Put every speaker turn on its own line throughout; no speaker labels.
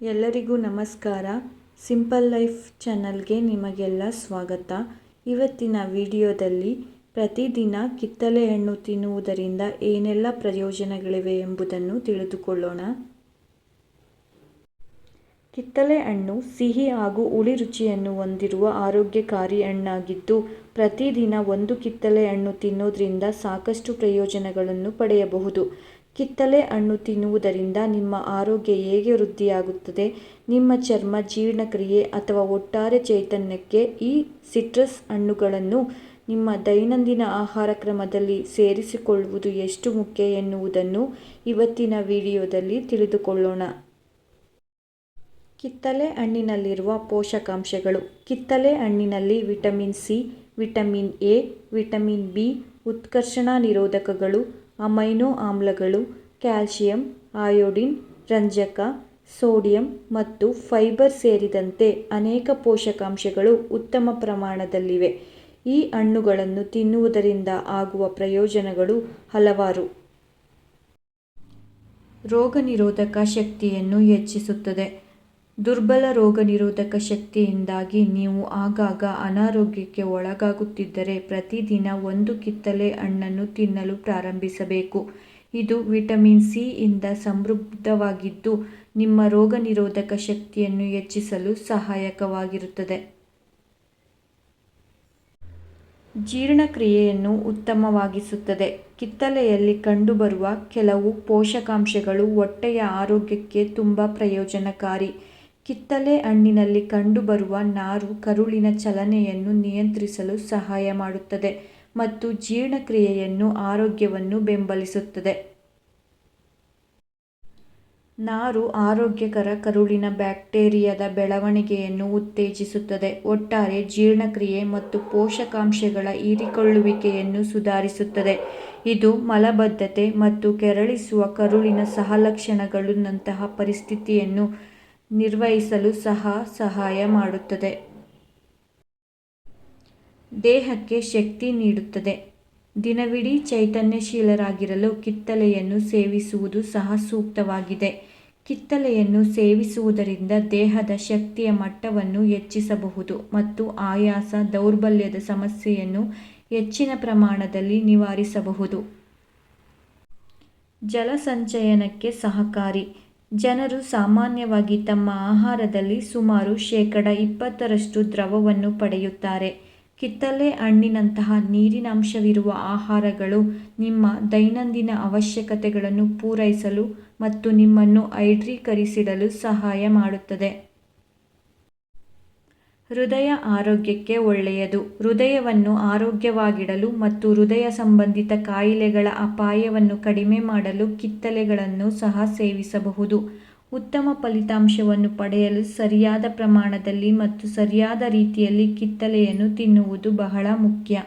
ಎಲ್ಲರಿಗೂ ನಮಸ್ಕಾರ. Simple life ಚಾನಲ್ಗೆ ನಿಮಗೆಲ್ಲ ಸ್ವಾಗತ. ಇವತ್ತಿನ ವಿಡಿಯೋದಲ್ಲಿ ಪ್ರತಿದಿನ ಕಿತ್ತಳೆ ಹಣ್ಣು ತಿನ್ನುವುದರಿಂದ ಏನೆಲ್ಲ ಪ್ರಯೋಜನಗಳಿವೆ ಎಂಬುದನ್ನು ತಿಳಿದುಕೊಳ್ಳೋಣ. ಕಿತ್ತಳೆ ಹಣ್ಣು ಸಿಹಿ ಹಾಗೂ ಹುಳಿ ರುಚಿಯನ್ನು ಹೊಂದಿರುವ ಆರೋಗ್ಯಕಾರಿ ಹಣ್ಣಾಗಿದ್ದು, ಪ್ರತಿದಿನ ಒಂದು ಕಿತ್ತಳೆ ಹಣ್ಣು ತಿನ್ನೋದ್ರಿಂದ ಸಾಕಷ್ಟು ಪ್ರಯೋಜನಗಳನ್ನು ಪಡೆಯಬಹುದು. ಕಿತ್ತಳೆ ಹಣ್ಣು ತಿನ್ನುವುದರಿಂದ ನಿಮ್ಮ ಆರೋಗ್ಯ ಹೇಗೆ ವೃದ್ಧಿಯಾಗುತ್ತದೆ? ನಿಮ್ಮ ಚರ್ಮ, ಜೀರ್ಣಕ್ರಿಯೆ ಅಥವಾ ಒಟ್ಟಾರೆ ಚೈತನ್ಯಕ್ಕೆ ಈ ಸಿಟ್ರಸ್ ಹಣ್ಣುಗಳನ್ನು ನಿಮ್ಮ ದೈನಂದಿನ ಆಹಾರ ಕ್ರಮದಲ್ಲಿ ಸೇರಿಸಿಕೊಳ್ಳುವುದು ಎಷ್ಟು ಮುಖ್ಯ ಎನ್ನುವುದನ್ನು ಇವತ್ತಿನ ವಿಡಿಯೋದಲ್ಲಿ ತಿಳಿದುಕೊಳ್ಳೋಣ. ಕಿತ್ತಳೆ ಹಣ್ಣಿನಲ್ಲಿರುವ ಪೋಷಕಾಂಶಗಳು. ಕಿತ್ತಳೆ ಹಣ್ಣಿನಲ್ಲಿ vitamin C, vitamin A, vitamin B, ಉತ್ಕರ್ಷಣ ನಿರೋಧಕಗಳು ಅಮೈನೋ ಆಮ್ಲಗಳು ಕ್ಯಾಲ್ಸಿಯಂ ಅಯೋಡಿನ್, ರಂಜಕ, ಸೋಡಿಯಂ ಮತ್ತು ಫೈಬರ್ ಸೇರಿದಂತೆ ಅನೇಕ ಪೋಷಕಾಂಶಗಳು ಉತ್ತಮ ಪ್ರಮಾಣದಲ್ಲಿವೆ. ಈ ಹಣ್ಣುಗಳನ್ನು ತಿನ್ನುವುದರಿಂದ ಆಗುವ ಪ್ರಯೋಜನಗಳು ಹಲವಾರು. ರೋಗನಿರೋಧಕ ಶಕ್ತಿಯನ್ನು ಹೆಚ್ಚಿಸುತ್ತದೆ. ದುರ್ಬಲ ರೋಗನಿರೋಧಕ ಶಕ್ತಿಯಿಂದಾಗಿ ನೀವು ಆಗಾಗ ಅನಾರೋಗ್ಯಕ್ಕೆ ಒಳಗಾಗುತ್ತಿದ್ದರೆ ಪ್ರತಿದಿನ ಒಂದು ಕಿತ್ತಳೆ ಹಣ್ಣನ್ನು ತಿನ್ನಲು ಪ್ರಾರಂಭಿಸಬೇಕು. ಇದು ವಿಟಮಿನ್ ಸಿ ಇಂದ ಸಮೃದ್ಧವಾಗಿದ್ದು, ನಿಮ್ಮ ರೋಗನಿರೋಧಕ ಶಕ್ತಿಯನ್ನು ಹೆಚ್ಚಿಸಲು ಸಹಾಯಕವಾಗಿರುತ್ತದೆ. ಜೀರ್ಣಕ್ರಿಯೆಯನ್ನು ಉತ್ತಮವಾಗಿಸುತ್ತದೆ. ಕಿತ್ತಳೆಯಲ್ಲಿ ಕಂಡುಬರುವ ಕೆಲವು ಪೋಷಕಾಂಶಗಳು ಹೊಟ್ಟೆಯ ಆರೋಗ್ಯಕ್ಕೆ ತುಂಬ ಪ್ರಯೋಜನಕಾರಿ. ಕಿತ್ತಳೆ ಹಣ್ಣಿನಲ್ಲಿ ಕಂಡುಬರುವ ನಾರು ಕರುಳಿನ ಚಲನೆಯನ್ನು ನಿಯಂತ್ರಿಸಲು ಸಹಾಯ ಮಾಡುತ್ತದೆ ಮತ್ತು ಜೀರ್ಣಕ್ರಿಯೆಯನ್ನು ಆರೋಗ್ಯವನ್ನು ಬೆಂಬಲಿಸುತ್ತದೆ. ನಾರು ಆರೋಗ್ಯಕರ ಕರುಳಿನ ಬ್ಯಾಕ್ಟೀರಿಯಾದ ಬೆಳವಣಿಗೆಯನ್ನು ಉತ್ತೇಜಿಸುತ್ತದೆ. ಒಟ್ಟಾರೆ ಜೀರ್ಣಕ್ರಿಯೆ ಮತ್ತು ಪೋಷಕಾಂಶಗಳ ಹೀರಿಕೊಳ್ಳುವಿಕೆಯನ್ನು ಸುಧಾರಿಸುತ್ತದೆ. ಇದು ಮಲಬದ್ಧತೆ ಮತ್ತು ಕೆರಳಿಸುವ ಕರುಳಿನ ಸಹಲಕ್ಷಣಗಳಂತಹ ಪರಿಸ್ಥಿತಿಯನ್ನು ನಿರ್ವಹಿಸಲು ಸಹ ಸಹಾಯ ಮಾಡುತ್ತದೆ. ದೇಹಕ್ಕೆ ಶಕ್ತಿ ನೀಡುತ್ತದೆ. ದಿನವಿಡೀ ಚೈತನ್ಯಶೀಲರಾಗಿರಲು ಕಿತ್ತಲೆಯನ್ನು ಸೇವಿಸುವುದು ಸಹ ಸೂಕ್ತವಾಗಿದೆ. ಕಿತ್ತಲೆಯನ್ನು ಸೇವಿಸುವುದರಿಂದ ದೇಹದ ಶಕ್ತಿಯ ಮಟ್ಟವನ್ನು ಹೆಚ್ಚಿಸಬಹುದು ಮತ್ತು ಆಯಾಸ, ದೌರ್ಬಲ್ಯದ ಸಮಸ್ಯೆಯನ್ನು ಹೆಚ್ಚಿನ ಪ್ರಮಾಣದಲ್ಲಿ ನಿವಾರಿಸಬಹುದು. ಜಲಸಂಚಯನಕ್ಕೆ ಸಹಕಾರಿ. ಜನರು ಸಾಮಾನ್ಯವಾಗಿ ತಮ್ಮ ಆಹಾರದಲ್ಲಿ ಸುಮಾರು ಶೇಕಡ ಇಪ್ಪತ್ತರಷ್ಟು ದ್ರವವನ್ನು ಪಡೆಯುತ್ತಾರೆ. ಕಿತ್ತಳೆ ಹಣ್ಣಿನಂತಹ ನೀರಿನಂಶವಿರುವ ಆಹಾರಗಳು ನಿಮ್ಮ ದೈನಂದಿನ ಅವಶ್ಯಕತೆಗಳನ್ನು ಪೂರೈಸಲು ಮತ್ತು ನಿಮ್ಮನ್ನು ಹೈಡ್ರೀಕರಿಸಿಡಲು ಸಹಾಯ ಮಾಡುತ್ತದೆ. ಹೃದಯ ಆರೋಗ್ಯಕ್ಕೆ ಒಳ್ಳೆಯದು. ಹೃದಯವನ್ನು ಆರೋಗ್ಯವಾಗಿಡಲು ಮತ್ತು ಹೃದಯ ಸಂಬಂಧಿತ ಕಾಯಿಲೆಗಳ ಅಪಾಯವನ್ನು ಕಡಿಮೆ ಮಾಡಲು ಕಿತ್ತಳೆಗಳನ್ನು ಸಹ ಸೇವಿಸಬಹುದು. ಉತ್ತಮ ಫಲಿತಾಂಶವನ್ನು ಪಡೆಯಲು ಸರಿಯಾದ ಪ್ರಮಾಣದಲ್ಲಿ ಮತ್ತು ಸರಿಯಾದ ರೀತಿಯಲ್ಲಿ ಕಿತ್ತಲೆಯನ್ನು ತಿನ್ನುವುದು ಬಹಳ ಮುಖ್ಯ.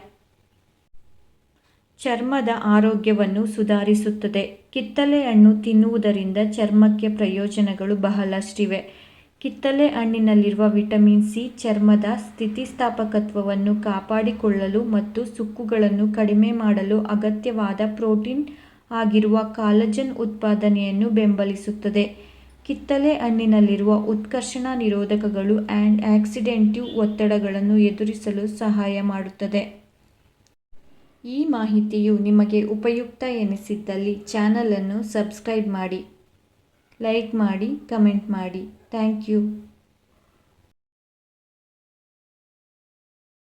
ಚರ್ಮದ ಆರೋಗ್ಯವನ್ನು ಸುಧಾರಿಸುತ್ತದೆ. ಕಿತ್ತಳೆ ಹಣ್ಣು ತಿನ್ನುವುದರಿಂದ ಚರ್ಮಕ್ಕೆ ಪ್ರಯೋಜನಗಳು ಬಹಳಷ್ಟಿವೆ. ಕಿತ್ತಳೆ ಹಣ್ಣಿನಲ್ಲಿರುವ ವಿಟಮಿನ್ ಸಿ ಚರ್ಮದ ಸ್ಥಿತಿಸ್ಥಾಪಕತ್ವವನ್ನು ಕಾಪಾಡಿಕೊಳ್ಳಲು ಮತ್ತು ಸುಕ್ಕುಗಳನ್ನು ಕಡಿಮೆ ಮಾಡಲು ಅಗತ್ಯವಾದ ಪ್ರೋಟೀನ್ ಆಗಿರುವ ಕಾಲಜನ್ ಉತ್ಪಾದನೆಯನ್ನು ಬೆಂಬಲಿಸುತ್ತದೆ. ಕಿತ್ತಳೆ ಹಣ್ಣಿನಲ್ಲಿರುವ ಉತ್ಕರ್ಷಣ ನಿರೋಧಕಗಳು ಆ್ಯಂಡ್ ಆಕ್ಸಿಡೆಂಟಿವ್ ಒತ್ತಡಗಳನ್ನು ಎದುರಿಸಲು ಸಹಾಯ ಮಾಡುತ್ತದೆ. ಈ ಮಾಹಿತಿಯು ನಿಮಗೆ ಉಪಯುಕ್ತ ಎನಿಸಿದ್ದಲ್ಲಿ ಚಾನಲನ್ನು ಸಬ್ಸ್ಕ್ರೈಬ್ ಮಾಡಿ. ಲೈಕ್ ಮಾಡಿ ಕಮೆಂಟ್ ಮಾಡಿ. Thank you.